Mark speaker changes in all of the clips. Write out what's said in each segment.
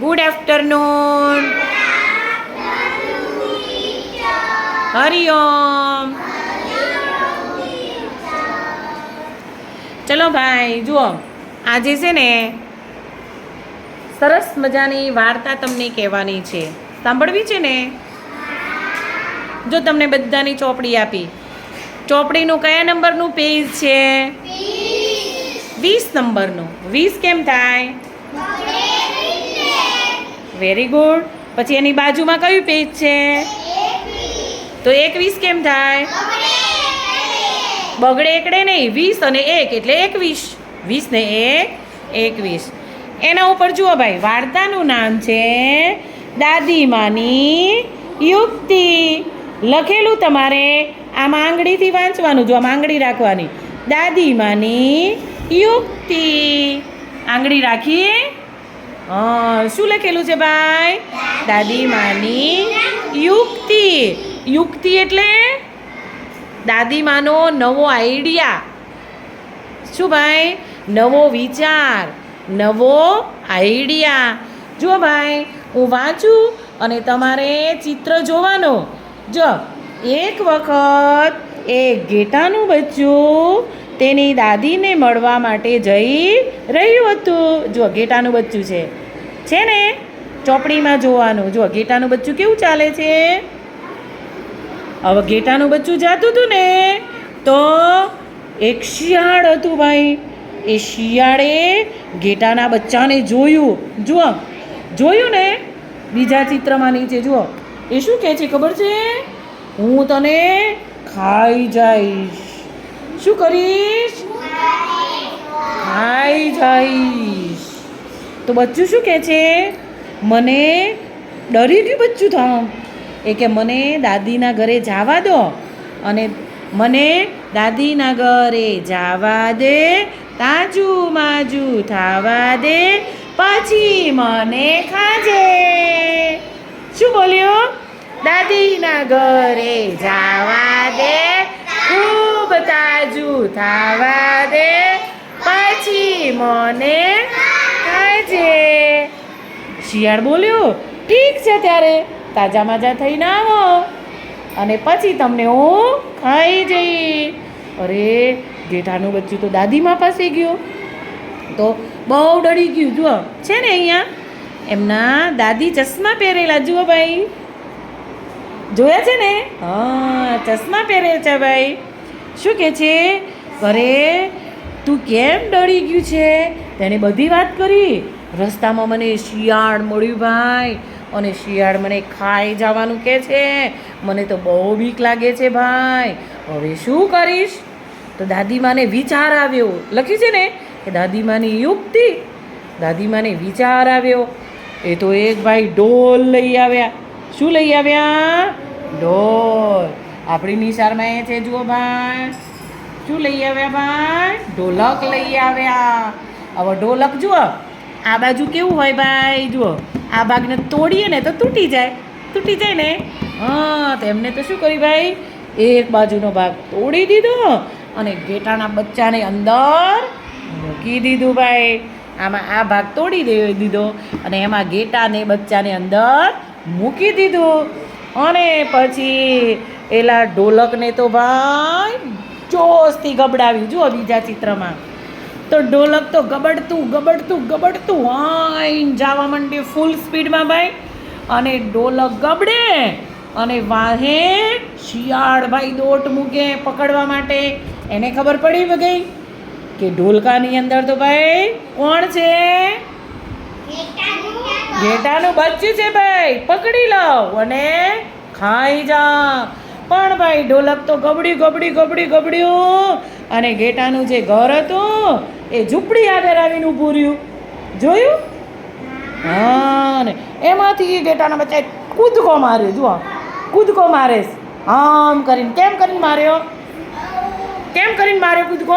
Speaker 1: Good afternoon Hariom ચલો ભાઈ જુઓ. આજે છે ને સરસ મજાની વાર્તા તમને કહેવાની છે. સાંભળવી છે ને? જો તમને બધાની ચોપડી આપી. ચોપડીનું કયા નંબરનું પેજ છે? વીસ. નંબરનું. વીસ કેમ થાય? વેરી ગુડ પછી એની બાજુમાં કયું પેજ છે? તો એકવીસ કેમ થાય? બગડે એકડે નહીં, વીસ અને એક, એટલે એકવીસ. વીસ ને એક, એકવીસ. એના ઉપર જુઓ ભાઈ, વાર્તાનું નામ છે દાદીમાની યુક્તિ. લખેલું તમારે આમ આંગળીથી વાંચવાનું, જો આમ આંગળી રાખવાની. દાદીમાની યુક્તિ. આંગળી રાખીએ શું લખેલું છે ભાઈ? દાદીમાની યુક્તિ. યુક્તિ એટલે દાદીમાનો નવો આઈડિયા. શું ભાઈ? નવો વિચાર, નવો આઈડિયા. જો ભાઈ, હું વાંચું અને તમારે ચિત્ર જોવાનો. જો, એક વખત એક ઘેટાનું બચ્ચું તેની દાદીને મળવા માટે જઈ રહ્યું હતું. જો ઘેટાનું બચ્ચું છે. છે ને? ચોપડીમાં જોવાનું. જો ઘેટાનું બચ્ચું કેવું ચાલે છે? હવે ઘેટાનું બચ્ચું જાતું હતું ને, તો એક શિયાળ હતું ભાઈ. એ શિયાળે ઘેટાના બચ્ચાને જોયું. જુઓ, જોયું ને? બીજા ચિત્રમાં નીચે જુઓ. એ શું કહે છે ખબર છે? હું તને ખાઈ જઈશ. શું કરીશ? ખાઈ જઈશ તો બચ્ચું શું કહે છે? મને ડરી ગયું બચ્ચું થામ એ કે મને દાદીના ઘરે જવા દો. અને મને દાદીના ઘરે જવા દે, તાજુ માજુ થાવા દે, પછી મને ખાજે. શું બોલ્યો? દાદીના ઘરે જવા દે તાજું થાવા દે. પછી મને ખાજે શિયાળ બોલ્યો, ઠીક છે ત્યારે, તાજા માજા થઈને આવો અને પછી તમને હું ખાઈ જઈ. અરે જેઠાનું બચ્ચું તો દાદીમાં પાસે ગયું. તો બહુ ડરી ગયું, જુઓ. છે ને અહીંયા? એમના દાદી ચશ્મા પહેરેલા, જુઓ ભાઈ. જોયા છે ને? હા, ચશ્મા પહેરે છે ભાઈ. શું કે છે? અરે, તું કેમ ડરી ગયું છે? તેણે બધી વાત કરી. રસ્તામાં મને શિયાળ મળ્યું ભાઈ. અને શિયાળ મને ખાઈ જવાનું કહે છે? મને તો બહુ બીક લાગે છે ભાઈ. હવે શું કરીશ? તો દાદીમાને વિચાર આવ્યો. લખ્યું છે ને કે દાદીમાની યુક્તિ. દાદીમાને વિચાર આવ્યો. એ તો એક ભાઈ ઢોલ લઈ આવ્યા. શું લઈ આવ્યા? ઢોલ. આપણી નિશાળમાં એ છે, જુઓ ભાઈ. શું લઈ આવ્યા ભાઈ? ઢોલક લઈ આવ્યા. હવે ઢોલક જુઓ, આ બાજુ કેવું હોય ભાઈ? જુઓ, આ ભાગને તોડીએ ને તો તૂટી જાય. તૂટી જાય ને? હા, તો એમને તો શું કર્યું ભાઈ? એક બાજુનો ભાગ તોડી દીધો અને ઘેટાના બચ્ચાને અંદર મૂકી દીધું ભાઈ. આમાં આ ભાગ તોડી દે દીધો અને એમાં ઘેટાને બચ્ચાને અંદર મૂકી દીધું. અને પછી એલા ઢોલકને તો ભાઈ જોશથી ગબડાવ્યું જુઓ બીજા ચિત્રમાં. તો ઢોલક તો ગબડતું ગબડતું ગબડતું. આઈન જવા માંડ્યું ફૂલ સ્પીડમાં ભાઈ. અને ઢોલક ગબડે અને વાહે શિયાળ ભાઈ દોટ મૂકે પકડવા માટે. એને ખબર પડી ગઈ કે ઢોલકાની અંદર તો ભાઈ કોણ છે? ઘેટાનું બચ્ચું છે ભાઈ. પકડી લઉં અને ખાઈ જા. પણ ભાઈ ઢોલક તો ગબડ્યું ગબડ્યું ગબડ્યું ગબડ્યું. અને ઘેટાનું જે ઘર હતું, એ ઝૂંપડી આગળ આવીને ઊભું રહ્યું. જોયું? હા, ને એમાંથી એ ઘેટાના બચ્ચાએ કૂદકો માર્યો, જુઓ. કૂદકો મારે છે. આમ કરીને, કેમ કરીને માર્યો? કેમ કરીને માર્યો કૂદકો?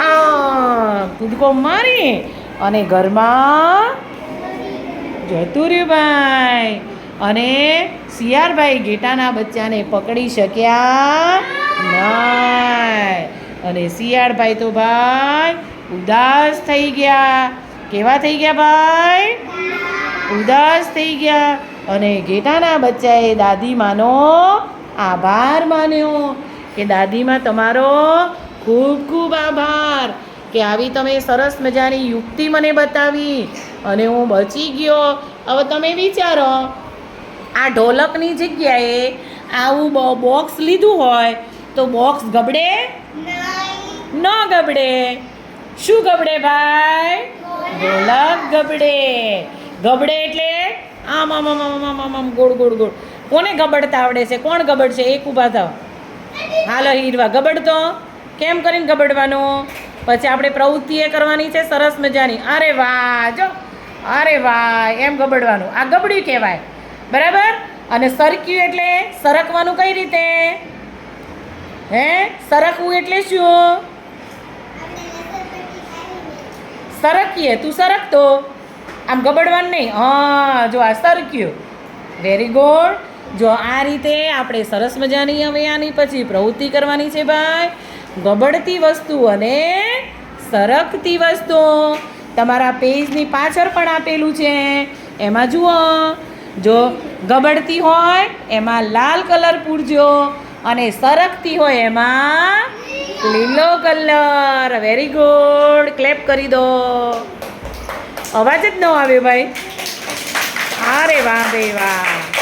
Speaker 1: આ કૂદકો મારી અને ઘરમાં જતું રહ્યું ભાઈ. અને શિયાળભાઈ ઘેટાના બચ્ચાને પકડી શક્યા નહીં. અને શિયાળભાઈ તો ભાઈ ઉદાસ થઈ ગયા. કેવા થઈ ગયા ભાઈ? ઉદાસ થઈ ગયા. અને ઘેટાના બચ્ચાએ દાદીમાનો આભાર માન્યો કે દાદીમાં તમારો ખૂબ ખૂબ આભાર કે આવી તમે સરસ મજાની યુક્તિ મને બતાવી અને હું બચી ગયો. હવે તમે વિચારો આ ઢોલકની જગ્યાએ આવું બ- બોક્સ લીધું હોય તો બોક્સ ગબડે? ન ગબડે. શું ગબડે ભાઈ? ઢોલક ગબડે. ગબડે એટલે આમ આમ આમ આમ આમ આમ ગોળ ગોળ ગોળ. કોને ગબડતા આવડે છે? કોણ ગબડશે? એક ઊભા થાવ. હાલો હીરવા ગબડતો? કેમ કરીને ગબડવાનો? પછી આપણે પ્રવૃત્તિ એ કરવાની છે સરસ મજાની. અરે વાહ જો. અરે વાહ એમ ગબડવાનું. આ ગબડ્યું કહેવાય. બરાબર? અને સરક્યું એટલે સરકવાનું કઈ રીતે? હે? સરકવું એટલે શું? સરકીએ. તું સરકતો આમ ગબડવાનું નહીં. હા, જો આ સરક્યું. વેરી ગુડ જો આ રીતે આપણે સરસ મજાની હવે આની પછી પ્રવૃત્તિ કરવાની છે ભાઈ. ગબડતી વસ્તુ અને સરકતી વસ્તુ. તમારા પેજની પાછળ પણ આપેલું છે. એમાં જુઓ. જો ગબડતી હોય, એમાં લાલ કલર પૂરજો અને સરકતી હોય, એમાં લીલો કલર. વેરી ગુડ ક્લેપ કરી દો. અવાજ જ ન આવ્યો ભાઈ. અરે વાહ ભાઈ વાહ.